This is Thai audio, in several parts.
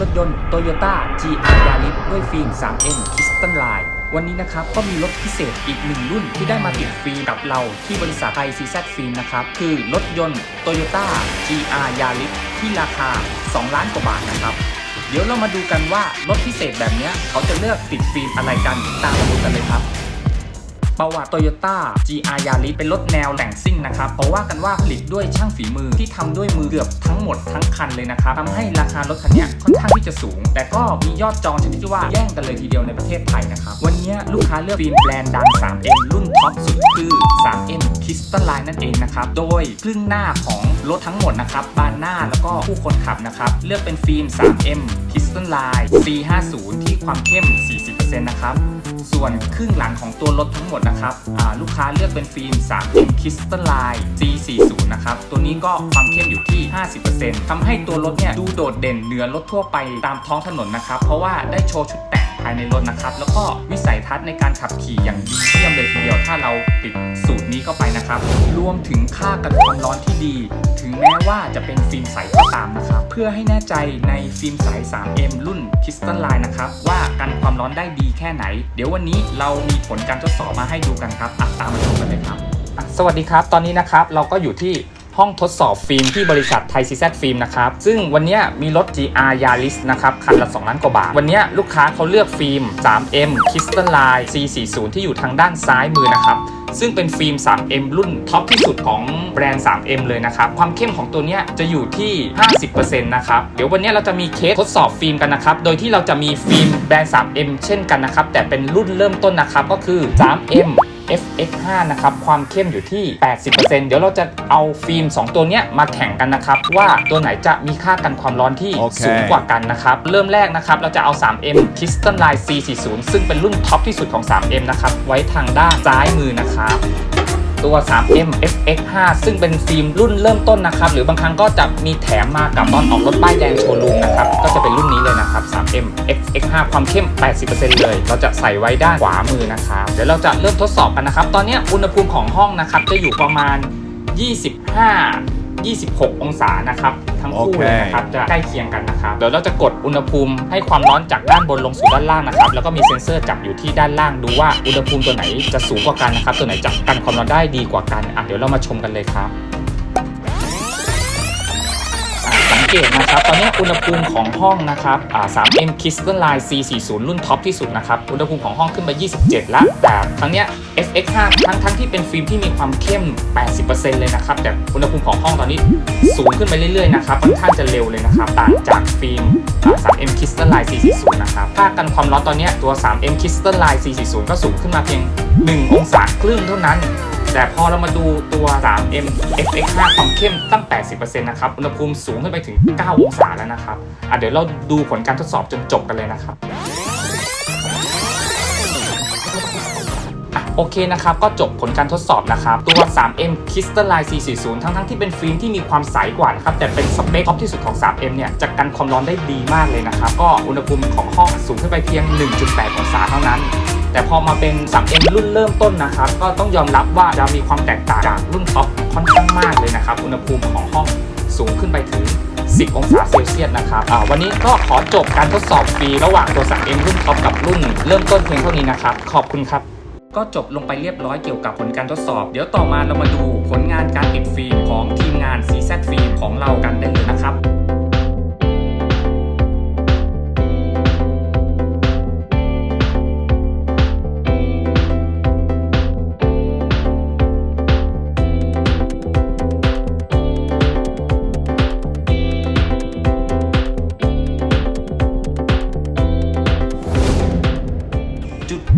รถยนต์ Toyota GR Yaris ด้วยฟิล์ม 3M Crystal Line วันนี้นะครับก็มีรถพิเศษอีกหนึ่งรุ่นที่ได้มาติดฟิล์มกับเราที่บริษัทไทยซีซฟิล์มนะครับ คือรถยนต์ Toyota GR Yaris ที่ราคา 2 ล้านกว่าบาทนะครับ เดี๋ยวเรามาดูกันว่ารถพิเศษแบบนี้เขาจะเลือกติดฟิล์มอะไรกันตามมาดูกันเลยครับ ประวัติ Toyota GR Yaris เป็นรถแนวแต่งซิ่งนะครับเพราะว่ากันว่าผลิตด้วยช่างฝีมือที่ทำด้วยมือเกือบทั้งหมดทั้งคันเลยนะครับทำให้ราคารถคันนี้ค่อนข้างที่จะสูง แต่ก็มียอดจองชนิดที่ว่าแย่งกันเลยทีเดียวในประเทศไทยนะครับวันนี้ลูกค้าเลือกฟิล์มแบรนด์ดัง 3M รุ่นท็อปสุดคือ 3M Crystal Line นั่นเองนะครับโดยครึ่งหน้าของรถทั้งหมดนะครับบานหน้าแล้วก็ผู้คนขับนะครับเลือกเป็นฟิล์ม 3M Crystal Line C50 ที่ความเข้ม 40%นะครับ ส่วนครึ่งหลังของตัวรถทั้งหมดนะครับลูกค้าเลือกเป็นฟิล์ม 3M Crystal Line C40 นะครับ ตัวนี้ก็ความเข้มอยู่ที่ 50%ทำให้ตัวรถเนี่ยดูโดดเด่นเหนือรถทั่วไปตามท้องถนนนะครับ เพราะว่าได้โชว์ชุดแต่งภายในรถนะครับ แล้วก็วิสัยทัศน์ในการขับขี่อย่างดีเยี่ยมเลยทีเดียวถ้าเราติด นี้เข้าไปนะครับ รวมถึงค่ากันความร้อนที่ดี ถึงแม้ว่าจะเป็นฟิล์มใสก็ตามนะครับ เพื่อให้แน่ใจในฟิล์มใส 3M รุ่น Crystal Line นะครับ ว่ากันความร้อนได้ดีแค่ไหน เดี๋ยววันนี้เรามีผลการทดสอบมาให้ดูกันครับอะตามมาชมกันเลยครับ สวัสดีครับ ตอนนี้นะครับเราก็อยู่ที่ห้องทดสอบฟิล์มที่บริษัทไทยซีแซฟิล์มนะครับ ซึ่งวันนี้มีรถ GR Yaris นะครับ คันละ 2 ล้านกว่าบาท วันนี้ลูกค้าเขาเลือกฟิล์ม 3M Crystal Line C40 ที่อยู่ทางด้านซ้ายมือนะครับ ซึ่งเป็นฟิล์ม 3M รุ่นท็อปที่สุดของแบรนด์ 3M เลยนะครับ ความเข้มของตัวเนี้ยจะอยู่ที่ 50%นะครับ เดี๋ยววันนี้เราจะมีเคสทดสอบฟิล์มกันนะครับ โดยที่เราจะมีฟิล์มแบรนด์ 3M เช่นกันนะครับ แต่เป็นรุ่นเริ่มต้นนะครับ ก็คือ 3M FX5 นะครับ ความเข้มอยู่ที่ 80%เดี๋ยวเราจะเอาฟิล์ม 2 ตัวเนี้ยมาแข่งกันนะครับ ว่าตัวไหนจะมีค่ากันความร้อนที่โอเคสูงกว่ากันนะครับ เริ่มแรกนะครับ เราจะเอา 3M Crystal Line C40 ซึ่งเป็นรุ่นท็อปที่สุดของ 3M นะครับ ไว้ทางด้านซ้ายมือนะครับ ตัว 3M FX5 ซึ่งเป็นฟิล์มรุ่นเริ่มต้นนะครับ หรือบางครั้งก็จะมีแถมมากับตอนออกรถป้ายแดงโชว์รูมนะครับ ก็จะเป็นรุ่นนี้เลยนะครับ 3M FX5 ความเข้ม 80%เลย เราจะใส่ไว้ด้านขวามือนะครับ เดี๋ยวเราจะเริ่มทดสอบกันนะครับ ตอนนี้อุณหภูมิของห้องนะครับจะอยู่ประมาณ 25 26 องศานะครับ ทั้งคู่เลยนะครับจะใกล้เคียงกันนะครับเดี๋ยวเราจะกดอุณหภูมิให้ความร้อนจากด้านบนลงสู่ด้านล่างนะครับแล้วก็มีเซ็นเซอร์จับอยู่ที่ด้านล่างดูว่าอุณหภูมิตัวไหนจะสูงกว่ากันนะครับตัวไหนจะกันความร้อนได้ดีกว่ากันอะเดี๋ยวเรามาชมกันเลยครับ เกตนะครับตอนนี้อุณหภูมิของห้องนะครับอ่า 3M Crystal Line C40 รุ่นท็อปที่สุดนะครับอุณหภูมิของห้องขึ้นไป27แล้วแต่ครั้งเนี้ย FX5 ทั้งทั้งที่เป็นฟิล์มที่มีความเข้ม 80%เลยนะครับแต่อุณหภูมิของห้องตอนนี้สูงขึ้นไปเรื่อยๆนะครับค่อนข้างจะเร็วเลยนะครับต่างจากฟิล์ม 3M Crystal Line C40 นะครับค่ากันความร้อนตอนนี้ตัว 3M Crystal Line C40 ก็สูงขึ้นมาเพียง 1 องศาครึ่งเท่านั้น แต่พอเรามาดูตัว 3M FX5 ความเข้มตั้ง 80%นะครับ อุณหภูมิสูงขึ้นไปถึง 9 องศาแล้วนะครับอะเดี๋ยวเราดูผลการทดสอบจนจบกันเลยนะครับอะโอเคนะครับ ก็จบผลการทดสอบนะครับ ตัว 3M Crystal Line C40 ทั้งทั้งๆที่เป็นฟิล์มที่มีความใสกว่านะครับ แต่เป็นสเปคท็อปที่สุดของ 3M เนี่ยจะกันความร้อนได้ดีมากเลยนะครับ ก็อุณหภูมิของห้องสูงขึ้นไปเพียง 1.8 องศาเท่านั้น แต่พอมาเป็น 3M รุ่นเริ่มต้นนะครับ ก็ต้องยอมรับว่าจะมีความแตกต่างจากรุ่นท็อปค่อนข้างมากเลยนะครับ อุณหภูมิของห้องสูงขึ้นไปถึง 10 องศาเซลเซียสนะครับวันนี้ก็ขอจบการทดสอบฟรีระหว่างตัว 3M รุ่นท็อปกับรุ่น เริ่มต้นเพียงเท่านี้นะครับ ขอบคุณครับก็จบลงไปเรียบร้อยเกี่ยวกับผลการทดสอบ เดี๋ยวต่อมาเรามาดูผลงานการติดฟิล์มของทีมงาน CZ ฟิล์มของเรากันได้เลยนะครับ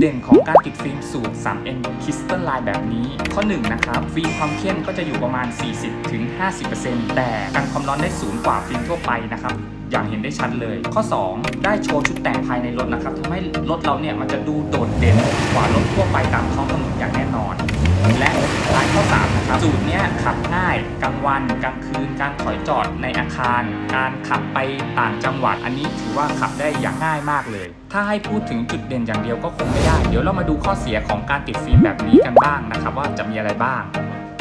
เด่นของการติดฟิล์มสูตร 3M Crystal Line แบบนี้ ข้อ 1 นะครับ ฟิล์มความเข้มก็จะอยู่ประมาณ 40-50%แต่กันความร้อนได้สูงกว่าฟิล์มทั่วไปนะครับอย่างเห็นได้ชัดเลย ข้อ 2 ได้โชว์ชุดแต่งภายในรถนะครับทำให้รถเราเนี่ยมันจะดูโดดเด่นกว่ารถทั่วไปตามท้องถนนอย่างแน่นอน และท้ายข้อ นะครับสูตรนี้ขับง่ายกลางวันกลางคืนการถอยจอดในอาคาร การขับไปต่างจังหวัด อันนี้ถือว่าขับได้อย่างง่ายมากเลย ถ้าให้พูดถึงจุดเด่นอย่างเดียวก็คงไม่ได้ เดี๋ยวเรามาดูข้อเสียของการติดฟิล์มแบบนี้กันบ้างนะครับ ว่าจะมีอะไรบ้าง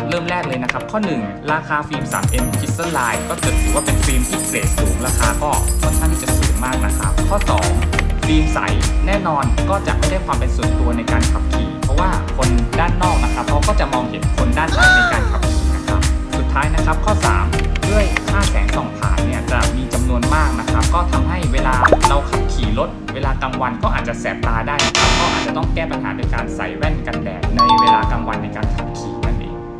เริ่มแรกเลยนะครับ ข้อ 1 ราคาฟิล์ม 3M Crystal Line ก็ถือว่าเป็นฟิล์มที่เกรดสูงราคาก็ค่อนข้างที่จะสูงมากนะครับ ข้อ 2 ฟิล์มใสแน่นอนก็จะไม่ได้ความเป็นส่วนตัวในการขับขี่ ราะว่าคนด้านนอกนะครับเขาก็จะมองเห็นคนด้านในในการขับขี่นะครับ สุดท้ายนะครับข้อ 3 ด้วยค่าแสงส่องผ่านเนี่ยจะมีจำนวนมากนะครับ ก็ทำให้เวลาเราขับขี่รถเวลากลางวันก็อาจจะแสบตาได้นะครับก็อาจจะต้องแก้ปัญหาโดยการใส่แว่นกันแดดในเวลากลางวันในการขับขี่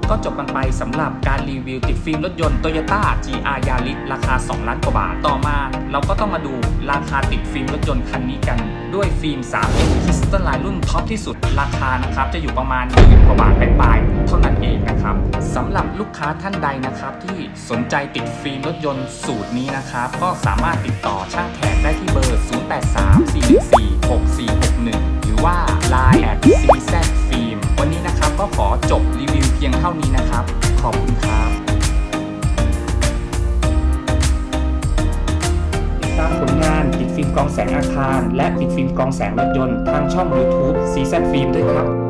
ก็จบกันไปสำหรับการรีวิวติดฟิล์มรถยนต์ Toyota GR Yaris ราคา 2 ล้านกว่าบาท ต่อมา เราก็ต้องมาดูราคาติดฟิล์มรถยนต์คันนี้กัน ด้วยฟิล์ม 3M Crystal Line รุ่นท็อปที่สุด ราคานะครับจะอยู่ประมาณหมื่นกว่าบาทปลายๆเท่านั้นเองนะครับสำหรับลูกค้าท่านใดนะครับที่สนใจติดฟิล์มรถยนต์สูตรนี้นะครับก็สามารถติดต่อช่างแขกได้ที่เบอร์ 0834146461 หรือว่า Line at CZ Film วันนี้นะครับก็ขอจบ พียงเท่านี้นะครับ ขอบคุณครับติดตามผลงานติดฟิล์มกองแสงอาคาร และติดฟิล์มกองแสงรถยนต์ทางช่อง YouTube CZ Film ด้วยครับ